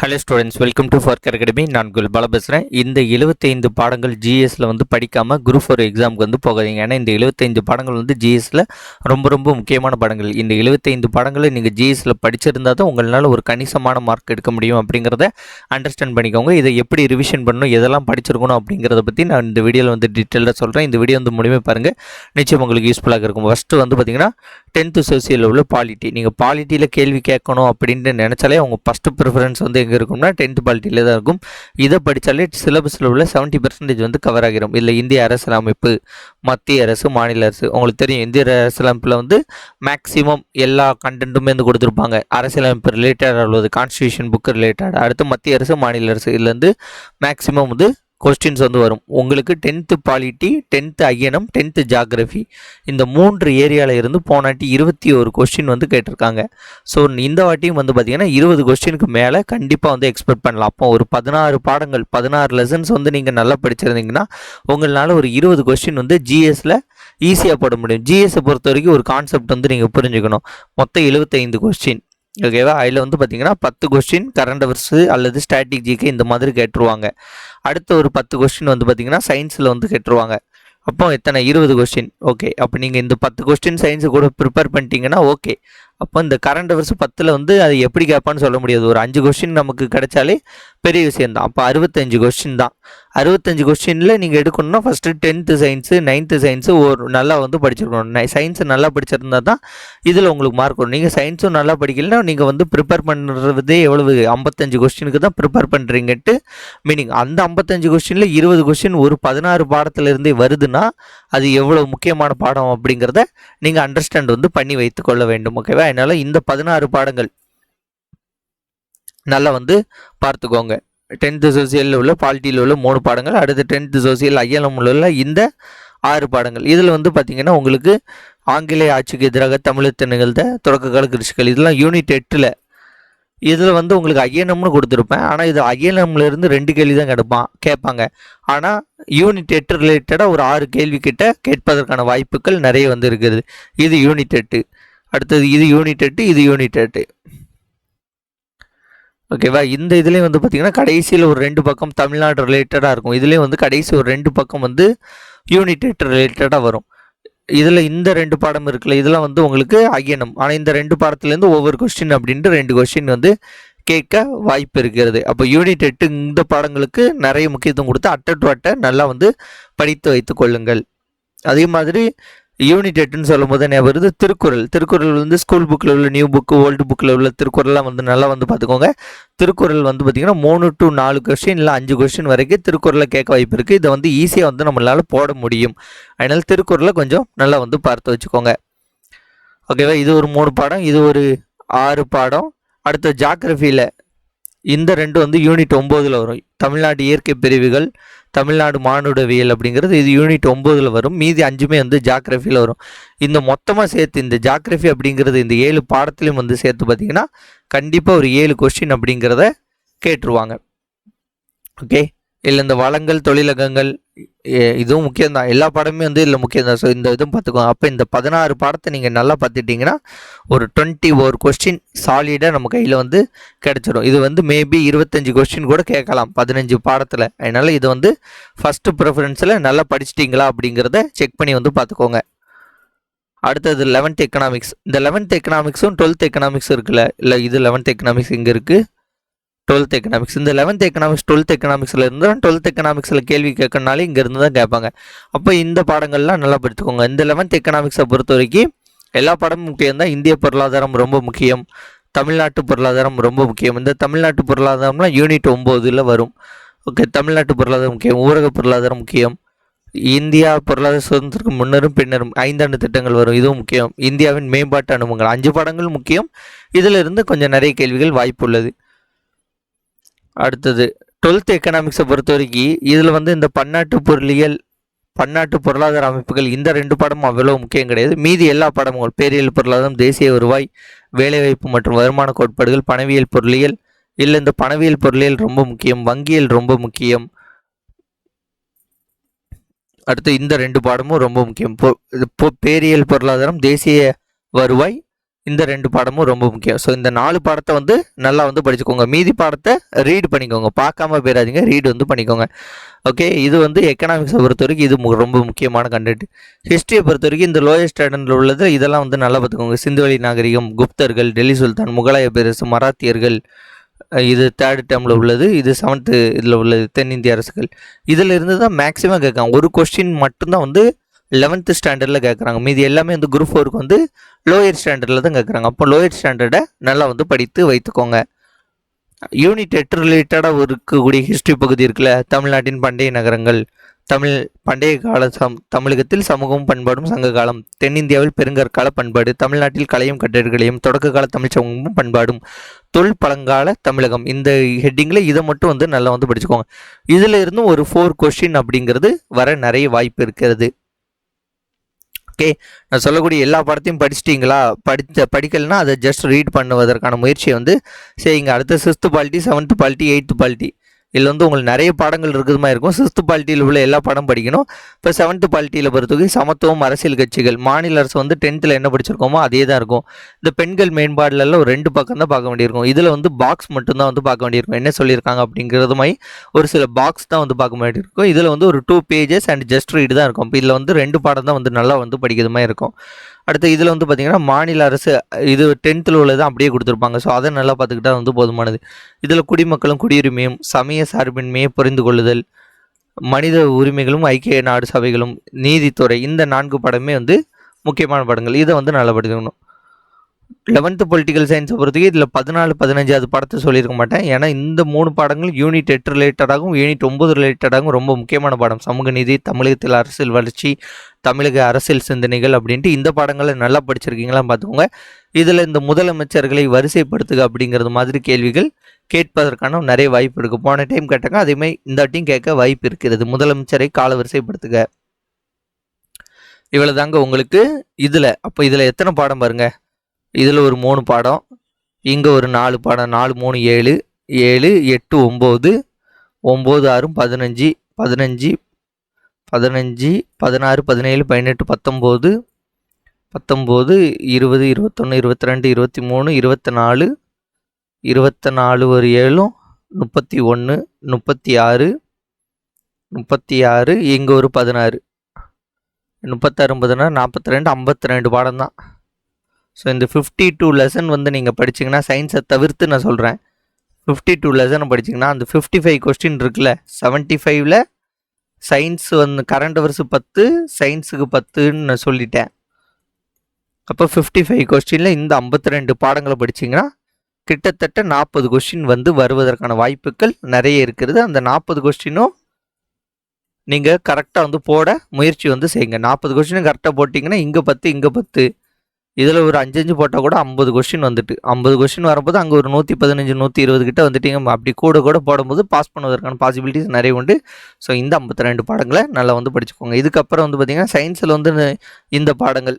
Hello students welcome to ஃபர்க் academy நான் குல்பால பேசுகிறேன் இந்த 75 பாடங்கள் ஜிஎஸ்சில் வந்து படிக்காமல் குரூப் ஃபோர் எக்ஸாமுக்கு வந்து போகாதீங்க. ஏன்னா இந்த 75 பாடங்கள் வந்து ஜிஎஸ்சில் ரொம்ப ரொம்ப முக்கியமான பாடங்கள். இந்த 75 பாடங்களை நீங்கள் ஜிஎஸ்சில் படிச்சிருந்தா தான் உங்களால் ஒரு கணிசமான மார்க் எடுக்க முடியும் அப்படிங்கிறத அண்டர்ஸ்டாண்ட் பண்ணிக்கோங்க. இதை எப்படி ரிவிஷன் பண்ணணும் எதெல்லாம் படிச்சிருக்கணும் அப்படிங்கிறத பற்றி நான் இந்த வீடியோவில் வந்து டீட்டெயிலாக சொல்கிறேன் இந்த வீடியோ வந்து முழுமையாக பாருங்கள் நிச்சயம் உங்களுக்கு யூஸ்ஃபுல்லாக இருக்கும். ஃபஸ்ட்டு வந்து பார்த்தீங்கன்னா டென்த்து சோசியலில் உள்ள பாலிட்டி நீங்கள் பாலிட்டியில் கேள்வி கேட்கணும் அப்படின்ட்டு நினச்சாலே அவங்க ஃபஸ்ட்டு ப்ரிஃபரன்ஸ் வந்து எங்கே இருக்கும்னா டென்த் பாலிட்டியில் தான் இருக்கும். இதை படித்தாலே சிலபஸில் உள்ள செவன்ட்டி பர்சன்டேஜ் வந்து கவர் ஆகிரும். இல்லை இந்திய அரசியலமைப்பு மத்திய அரசு மாநில அரசு. உங்களுக்கு தெரியும் இந்திய அரசியலமைப்பில் வந்து மேக்ஸிமம் எல்லா கண்டென்ட்டுமே வந்து கொடுத்துருப்பாங்க. அரசியலமைப்பு ரிலேட்டடாக உள்ளது கான்ஸ்டியூஷன் புக் ரிலேட்டட் அடுத்து மத்திய அரசு மாநில அரசு. இதுலேருந்து மேக்ஸிமம் வந்து கொஸ்டின்ஸ் வந்து வரும். உங்களுக்கு டென்த்து பாலிட்டி டென்த்து ஐயனம் டென்த்து ஜாகிரஃபி இந்த மூன்று ஏரியாவில் இருந்து போனாட்டி இருபத்தி ஒரு கொஸ்டின் வந்து கேட்டிருக்காங்க. ஸோ இந்த வாட்டியும் வந்து பார்த்திங்கன்னா இருபது கொஸ்டினுக்கு மேலே கண்டிப்பாக வந்து எக்ஸ்பெக்ட் பண்ணலாம். அப்போ ஒரு பதினாறு பாடங்கள் பதினாறு லெசன்ஸ் வந்து நீங்கள் நல்லா படிச்சிருந்தீங்கன்னா உங்களால் ஒரு இருபது கொஸ்டின் வந்து ஜிஎஸில் ஈஸியாக போட முடியும். ஜிஎஸ்ஸை பொறுத்த வரைக்கும் ஒரு கான்செப்ட் வந்து நீங்கள் புரிஞ்சுக்கணும். மொத்தம் எழுபத்தைந்து கொஸ்டின் ஓகேவா அதில் வந்து பார்த்தீங்கன்னா பத்து கொஸ்டின் கரண்ட் அவர்ஸு அல்லது ஸ்ட்ராட்டஜிக்கு இந்த மாதிரி கேட்டுருவாங்க. அடுத்த ஒரு பத்து கொஸ்டின் வந்து பார்த்தீங்கன்னா சயின்ஸில் வந்து கேட்டுருவாங்க. அப்போ எத்தனை? இருபது கொஸ்டின் ஓகே அப்போ நீங்கள் இந்த பத்து கொஸ்டின் சயின்ஸு கூட ப்ரிப்பேர் பண்ணிட்டீங்கன்னா ஓகே அப்போ இந்த கரண்ட் அஃபேர்ஸ் பத்தில் வந்து அது எப்படி கேட்பான்னு சொல்ல முடியாது. ஒரு அஞ்சு கொஸ்டின் நமக்கு கிடைச்சாலே பெரிய விஷயந்தான் அப்போ அறுபத்தஞ்சு கொஸ்டின் தான். அறுபத்தஞ்சு கொஸ்டினில் நீங்கள் எடுக்கணும்னா first tenth science ninth science ஒரு நல்லா வந்து படிச்சிருக்கணும். சயின்ஸு நல்லா படிச்சிருந்தா தான் இதில் உங்களுக்கு மார்க் வரும். நீங்கள் சயின்ஸும் நல்லா படிக்கலைன்னா நீங்கள் வந்து ப்ரிப்பேர் பண்ணுறதே எவ்வளவு? ஐம்பத்தஞ்சு கொஸ்டினுக்கு தான் ப்ரிப்பேர் பண்ணுறீங்கட்டு மீனிங் அந்த ஐம்பத்தஞ்சு கொஸ்டினில் இருபது கொஸ்டின் ஒரு பதினாறு பாடத்திலிருந்தே வருதுன்னா அது எவ்வளோ முக்கியமான பாடம் அப்படிங்கிறத நீங்கள் அண்டர்ஸ்டாண்ட் வந்து பண்ணி வைத்து கொள்ள வேண்டும். ஓகேவா அதனால் இந்த பதினாறு பாடங்கள் நல்லா வந்து பார்த்துக்கோங்க. டென்த்து சோசியலில் உள்ள பாலிட்டியில் உள்ள மூணு பாடங்கள் அடுத்து டென்த்து சோசியல் ஐஎல்எம் உள்ள இந்த ஆறு பாடங்கள். இதில் வந்து பார்த்திங்கன்னா உங்களுக்கு ஆங்கிலேய ஆட்சிக்கு எதிராக தமிழத்தை நிகழ்ந்த தொடக்க கால கிருஷிகள் இதெல்லாம் யூனிட் எட்டில். இதில் வந்து உங்களுக்கு ஐஎன்எம்னு கொடுத்துருப்பேன். ஆனால் இது ஐஎன்எம்ல இருந்து ரெண்டு கேள்வி தான் கேட்பான் கேட்பாங்க. ஆனால் யூனிட் எட்டு ரிலேட்டடாக ஒரு ஆறு கேள்வி கிட்ட கேட்பதற்கான வாய்ப்புகள் நிறைய வந்து இருக்குது. இது யூனிட் எட்டு. அடுத்தது இது யூனிட் எட்டு இது யூனிட் எட்டு. ஓகேவா இந்த இதுலேயும் வந்து பார்த்திங்கன்னா கடைசியில் ஒரு ரெண்டு பக்கம் தமிழ்நாடு ரிலேட்டடாக இருக்கும். இதுலேயும் வந்து கடைசி ஒரு ரெண்டு பக்கம் வந்து யூனிட் எட்டு ரிலேட்டடாக வரும். இதில் இந்த ரெண்டு பாடம் இருக்குல்ல இதெல்லாம் வந்து உங்களுக்கு அகியனம் ஆனால் இந்த ரெண்டு பாடத்துலேருந்து ஒவ்வொரு கொஸ்டின் அப்படின்ட்டு ரெண்டு கொஸ்டின் வந்து கேட்க வாய்ப்பு இருக்கிறது. அப்போ யூனிட் எட்டு இந்த பாடங்களுக்கு நிறைய முக்கியத்துவம் கொடுத்து அட்டை டு அட்டை நல்லா வந்து படித்து வைத்து கொள்ளுங்கள். அதே மாதிரி யூனிட் எட்டுன்னு சொல்லும்போது ஞாபகம் வருது திருக்குறள். திருக்குறள் வந்து ஸ்கூல் புக்கில் உள்ள நியூ புக்கு ஓல்டு புக்கில் உள்ள திருக்குறள்லாம் வந்து நல்லா வந்து பார்த்துக்கோங்க. திருக்குறள் வந்து பார்த்திங்கன்னா மூணு டு நாலு கொஸ்டின் இல்லை அஞ்சு கொஸ்டின் வரைக்கும் திருக்குறளை கேட்க வாய்ப்பு இருக்குது இதை வந்து ஈஸியாக வந்து நம்மளால் போட முடியும். அதனால் திருக்குறளை கொஞ்சம் நல்லா வந்து பார்த்து வச்சுக்கோங்க. ஓகேவா இது ஒரு மூணு பாடம். இது ஒரு ஆறு பாடம். அடுத்த ஜாகிரஃபியில் இந்த ரெண்டு வந்து யூனிட் ஒம்போதில் வரும். தமிழ்நாடு இயற்கை பிரிவுகள் தமிழ்நாடு மானுடவியல் அப்படிங்கிறது இது யூனிட் ஒம்போதில் வரும். மீதி அஞ்சுமே வந்து ஜாக்ரஃபியில் வரும். இந்த மொத்தமாக சேர்த்து இந்த ஜாக்ரஃபி அப்படிங்கிறது இந்த ஏழு பாடத்துலையும் வந்து சேர்த்து பார்த்தீங்கன்னா கண்டிப்பாக ஒரு ஏழு கொஸ்டின் அப்படிங்கிறத கேட்டுருவாங்க. ஓகே? இல்லை இந்த வளங்கள் தொழிலகங்கள் இதுவும் முக்கியம்தான். எல்லா பாடமுமே வந்து இதில் முக்கியம்தான். ஸோ இந்த இதுவும் பார்த்துக்கோங்க. அப்போ இந்த பதினாறு பாடத்தை நீங்கள் நல்லா பார்த்துட்டிங்கன்னா ஒரு டுவெண்ட்டி ஒரு கொஸ்டின் சாலிடாக நம்ம கையில் வந்து கிடச்சிடும். இது வந்து மேபி இருபத்தஞ்சி கொஸ்டின் கூட கேட்கலாம் பதினஞ்சு பாடத்தில். அதனால் இது வந்து ஃபஸ்ட்டு ப்ரிஃபரன்ஸில் நல்லா படிச்சிட்டிங்களா அப்படிங்கிறத செக் பண்ணி வந்து பார்த்துக்கோங்க. அடுத்தது லெவன்த் எக்கனாமிக்ஸ் இந்த லெவன்த் எக்கனாமிக்ஸும் டுவெல்த் எக்கனாமிக்ஸ் இருக்குல்ல? இல்லை இது லெவன்த் எக்கனாமிக்ஸ் இங்கே இருக்குது டுவெல்த் எக்கனாமிக்ஸ் இந்த லெவன்த் எக்கனாமிக்ஸ் டுவெல்த் எக்கனாமிக்ஸில் இருந்து தான் டுவெல்த் எக்கனாமிக்ஸில் கேள்வி கேட்கறனாலே இங்கேருந்து தான் கேட்பாங்க. அப்போ இந்த பாடங்கள்லாம் நல்லா படித்துக்கோங்க. இந்த லெவன்த் எக்கனாமிக்ஸை பொறுத்த வரைக்கும் எல்லா பாடமும் முக்கியம் தான். இந்திய பொருளாதாரம் ரொம்ப முக்கியம். தமிழ்நாட்டு பொருளாதாரம் ரொம்ப முக்கியம். இந்த தமிழ்நாட்டு பொருளாதாரம்லாம் யூனிட் ஒம்போதில் வரும். ஓகே தமிழ்நாட்டு பொருளாதாரம் முக்கியம் ஊரக பொருளாதாரம் முக்கியம். இந்தியா பொருளாதார சுதந்திரத்துக்கு முன்னரும் பின்னரும் ஐந்தாண்டு திட்டங்கள் வரும். இதுவும் முக்கியம். இந்தியாவின் மேம்பாட்டு அனுபவங்கள். அஞ்சு பாடங்கள் முக்கியம். இதிலிருந்து கொஞ்சம் நிறைய கேள்விகள் வாய்ப்பு உள்ளது. அடுத்தது டுவெல்த் எக்கனாமிக்ஸை பொறுத்த வரைக்கும் இதில் வந்து இந்த பன்னாட்டு பொருளியல் பன்னாட்டு பொருளாதார அமைப்புகள் இந்த ரெண்டு பாடமும் அவ்வளோ முக்கியம் கிடையாது. மீதி எல்லா படமும் பேரியல் பொருளாதாரம் தேசிய வருவாய் வேலைவாய்ப்பு மற்றும் வருமான கோட்பாடுகள் பணவியல் பொருளியல் இல்லை இந்த பணவியல் பொருளியல் ரொம்ப முக்கியம் வங்கியல் ரொம்ப முக்கியம். அடுத்து இந்த ரெண்டு பாடமும் ரொம்ப முக்கியம். பேரியல் பொருளாதாரம் தேசிய வருவாய் இந்த ரெண்டு பாடமும் ரொம்ப முக்கியம். ஸோ இந்த நாலு பாடத்தை வந்து நல்லா வந்து படிச்சுக்கோங்க. மீதி பாடத்தை ரீட் பண்ணிக்கோங்க. பார்க்காம போயிடாதீங்க. ரீட் வந்து பண்ணிக்கோங்க. ஓகே இது வந்து எக்கனாமிக்ஸை பொறுத்த வரைக்கும் இது மு- ரொம்ப முக்கியமான கண்டென்ட் ஹிஸ்ட்ரியை பொறுத்த வரைக்கும் இந்த லோயஸ்ட் ஸ்டாண்டர்டில் உள்ளது இதெல்லாம் வந்து நல்லா பார்த்துக்கோங்க. சிந்துவெளி நாகரிகம் குப்தர்கள் டெல்லி சுல்தான் முகலாய பேரரசு மராத்தியர்கள் இது தேர்ட் டேர்மில் உள்ளது இது செவன்த்து இதில் உள்ளது தென்னிந்திய அரசுகள். இதில் இருந்து தான் மேக்ஸிமம் கேட்காங்க ஒரு கொஸ்டின் மட்டும்தான் வந்து லெவன்த்து ஸ்டாண்டர்டில் கேட்குறாங்க மீதி எல்லாமே வந்து குரூப் ஃபோருக்கு வந்து லோயர் ஸ்டாண்டர்டில் தான் கேட்குறாங்க அப்போ லோயர் ஸ்டாண்டர்டை நல்லா வந்து படித்து வைத்துக்கோங்க. யூனிட் எட்டு ரிலேட்டடாக இருக்கக்கூடிய ஹிஸ்ட்ரி பகுதி இருக்குல்ல தமிழ்நாட்டின் பண்டைய நகரங்கள் தமிழ் பண்டைய கால சம் தமிழகத்தில் சமூகமும் பண்பாடும் சங்க காலம் தென்னிந்தியாவில் பெருங்கற்கால பண்பாடு தமிழ்நாட்டில் கலையும் கட்டிடக்கலையும் தொடக்க கால தமிழ் சமூகமும் பண்பாடும் தொல் பழங்கால தமிழகம். இந்த ஹெட்டிங்கில் இதை மட்டும் வந்து நல்லா வந்து படிச்சுக்கோங்க. இதில் இருந்தும் ஒரு ஃபோர் கொஷின் அப்படிங்கிறது வர நிறைய வாய்ப்பு இருக்கிறது. ஓகே. நான் சொல்லக்கூடிய எல்லா படத்தையும் படிச்சிட்டிங்களா? படித்த படிக்கலைன்னா அதை ஜஸ்ட் ரீட் பண்ணுவதற்கான முயற்சியை வந்து செய்யுங்க அடுத்த sixth polity seventh polity eighth polity இதில் வந்து உங்களுக்கு நிறைய பாடங்கள் இருக்கிறது மாதிரி இருக்கும். சிக்ஸ்த்து பாலிட்டியில் உள்ள எல்லா பாடம் படிக்கணும். இப்போ செவன்த்து பாலிட்டியில் பொறுத்தவரைக்கும் சமத்துவம் அரசியல் கட்சிகள் மாநில அரசு வந்து டென்த்தில் என்ன படிச்சிருக்கோமோ அதே தான் இருக்கும். இந்த பெண்கள் மேம்பாடுலலாம் ஒரு ரெண்டு பக்கம் தான் பார்க்க வேண்டியிருக்கும். இதில் வந்து பாக்ஸ் மட்டும்தான் வந்து பார்க்க வேண்டியிருக்கும். என்ன சொல்லியிருக்காங்க அப்படிங்கிறது மாதிரி ஒரு சில பாக்ஸ் தான் வந்து பார்க்க வேண்டியிருக்கும். இதில் வந்து ஒரு two pages and just read தான் இருக்கும். இப்போ இதில் வந்து ரெண்டு பாடம் தான் வந்து நல்லா வந்து படிக்கிறது மாதிரி இருக்கும். அடுத்து இதில் வந்து பார்த்திங்கன்னா மாநில அரசு இது டென்த்தில் உள்ளது அப்படியே கொடுத்துருப்பாங்க. ஸோ அதை நல்லா பார்த்துக்கிட்டா வந்து போதுமானது. இதில் குடிமக்களும் குடியுரிமையும் சமய சார்பின்மையை புரிந்து கொள்ளுதல் மனித உரிமைகளும் ஐக்கிய நாடு சபைகளும் நீதித்துறை இந்த நான்கு படமே வந்து முக்கியமான படங்கள். இதை வந்து நல்லா படிக்கணும் லெவன்த்து பொலிட்டிக்கல் சயின்ஸை பொறுத்தவரைக்கும் இதில் பதினாலு பதினஞ்சாவது படத்தை சொல்லியிருக்க மாட்டேன். ஏன்னா இந்த மூணு பாடங்கள் யூனிட் எட்டு ரிலேட்டடாகவும் யூனிட் ஒம்பது ரிலேட்டடாகவும் ரொம்ப முக்கியமான பாடம். சமூக நீதி தமிழகத்தில் அரசியல் வளர்ச்சி தமிழக அரசியல் சிந்தனைகள் அப்படின்ட்டு இந்த பாடங்களை நல்லா படிச்சிருக்கீங்களா பார்த்துக்கோங்க. இதில் இந்த முதலமைச்சர்களை வரிசைப்படுத்துக அப்படிங்கிறது மாதிரி கேள்விகள் கேட்பதற்கான நிறைய வாய்ப்பு இருக்குது போன டைம் கேட்டாங்க அதேமாதிரி இந்த வாட்டியும் கேட்க வாய்ப்பு இருக்கிறது. முதலமைச்சரை கால வரிசைப்படுத்துக. இவ்வளோ தாங்க உங்களுக்கு. இதில் அப்போ இதில் எத்தனை பாடம் பாருங்கள் இதில் ஒரு மூணு பாடம் இங்கே ஒரு நாலு பாடம் நாலு மூணு ஏழு ஏழு எட்டு ஒம்பது ஒம்பது ஆறும் பதினஞ்சு பதினஞ்சு பதினஞ்சு பதினாறு பதினேழு பதினெட்டு பத்தொம்போது பத்தொம்போது இருபது இருபத்தொன்று இருபத்தி ரெண்டு இருபத்தி மூணு இருபத்தி நாலு இருபத்தி நாலு ஒரு ஏழும் முப்பத்தி ஒன்று முப்பத்தி ஆறு முப்பத்தி ஆறு இங்கே ஒரு பதினாறு. முப்பத்தாறு பதினாறு நாற்பத்தி ரெண்டு ஐம்பத்தி ரெண்டு பாடம் தான் ஸோ இந்த ஃபிஃப்டி டூ லெசன் வந்து நீங்கள் படிச்சிங்கன்னா சயின்ஸை தவிர்த்து நான் சொல்கிறேன் ஃபிஃப்டி டூ லெசன் படிச்சீங்கன்னா அந்த ஃபிஃப்டி ஃபைவ் கொஸ்டின் இருக்குல்ல செவன்ட்டி ஃபைவ்ல சயின்ஸ் வந்து கரண்ட் அவர்ஸு பத்து சயின்ஸுக்கு பத்துன்னு நான் சொல்லிட்டேன். அப்போ ஃபிஃப்டி ஃபைவ் கொஸ்டினில் இந்த ஐம்பத்தி ரெண்டு பாடங்களை படிச்சீங்கன்னா கிட்டத்தட்ட நாற்பது கொஸ்டின் வந்து வருவதற்கான வாய்ப்புகள் நிறைய இருக்கிறது அந்த நாற்பது கொஸ்டினும் நீங்கள் கரெக்டாக வந்து போட முயற்சி வந்து செய்யுங்க. நாற்பது கொஸ்டினும் கரெக்டாக போட்டிங்கன்னா இங்கே பத்து இங்கே பத்து. இதில் ஒரு அஞ்சஞ்சு போட்டால் கூட ஐம்பது கொஸ்டின் வந்துட்டு. ஐம்பது கொஸ்டின் வரும்போது அங்கே ஒரு நூற்றி பதினஞ்சு நூற்றி இருபது கிட்ட வந்துட்டீங்க. அப்படி கூட கூட போடும்போது பாஸ் பண்ணுவதற்கான பாசிபிலிட்டிஸ் நிறைய உண்டு. ஸோ இந்த ஐம்பத்தி ரெண்டு பாடங்களை நல்லா வந்து படிச்சுக்கோங்க. இதுக்கப்புறம் வந்து பார்த்திங்கன்னா சயின்ஸில் வந்து இந்த- பாடங்கள்.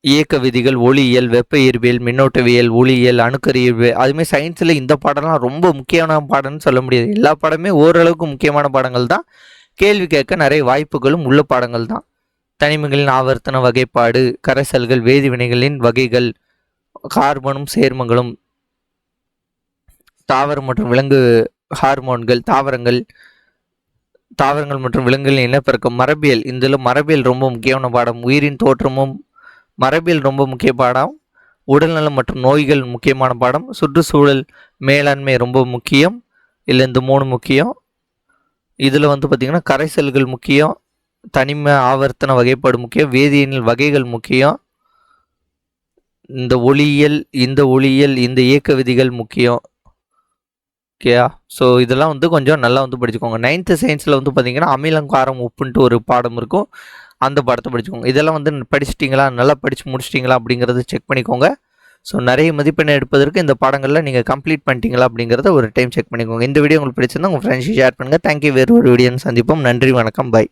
இயக்க விதிகள் ஒளியியல் வெப்ப இயற்பியல் மின்னோட்டவியல் ஒளியியல் அணுக்கரியல் அதுமாதிரி சயின்ஸில் இந்த பாடம்லாம் ரொம்ப முக்கியமான பாடம்னு சொல்ல முடியாது. எல்லா பாடமே ஓரளவுக்கு முக்கியமான பாடங்கள் தான். கேள்வி கேட்க நிறைய வாய்ப்புகளும் உள்ள பாடங்கள் தான். தனிமங்களின் ஆவர்த்தன வகைப்பாடு கரைசல்கள் வேதிவினைகளின் வகைகள் கார்பனும் சேர்மங்களும் தாவரம் மற்றும் விலங்கு ஹார்மோன்கள் தாவரங்கள் தாவரங்கள் மற்றும் விலங்குகளின் இனப்பெருக்கம் மரபியல். இதில் மரபியல் ரொம்ப முக்கியமான பாடம். உயிரின் தோற்றமும் மரபியல் ரொம்ப முக்கிய பாடம். உடல்நலம் மற்றும் நோய்கள் முக்கியமான பாடம். சுற்றுச்சூழல் மேலாண்மை ரொம்ப முக்கியம். இல்லை இந்த மூணு முக்கியம். இதில் வந்து பார்த்திங்கன்னா கரைசல்கள் முக்கியம். தனிம ஆவர்த்தன வகைப்பாடு முக்கியம். வேதியியல் வகைகள் முக்கியம். இந்த ஒளியியல் இந்த ஒளியியல் இந்த இயக்க விதிகள் முக்கியம். ஓகேயா ஸோ இதெல்லாம் வந்து கொஞ்சம் நல்லா வந்து படிச்சுக்கோங்க. நைன்த்து சயின்ஸில் வந்து பார்த்தீங்கன்னா அமிலம் காரம் உப்புன்ட்டு ஒரு பாடம் இருக்கும். அந்த பாடத்தை படிச்சுக்கோங்க. இதெல்லாம் வந்து படிச்சிட்டிங்களா? நல்லா படித்து முடிச்சிட்டிங்களா? அப்படிங்கிறத செக் பண்ணிக்கோங்க. ஸோ நிறைய மதிப்பெண் எடுப்பதற்கு இந்த பாடங்களில் நீங்கள் கம்ப்ளீட் பண்ணிட்டீங்களா? அப்படிங்கிறத ஒரு டைம் செக் பண்ணிக்கோங்க. இந்த வீடியோ உங்களுக்கு பிடிச்சிருந்தா உங்கள் ஃப்ரெண்ட்ஸ் ஷேர் பண்ணுங்கள் தேங்க்யூ வேறு ஒரு வீடியோன்னு சந்திப்போம். நன்றி வணக்கம். பை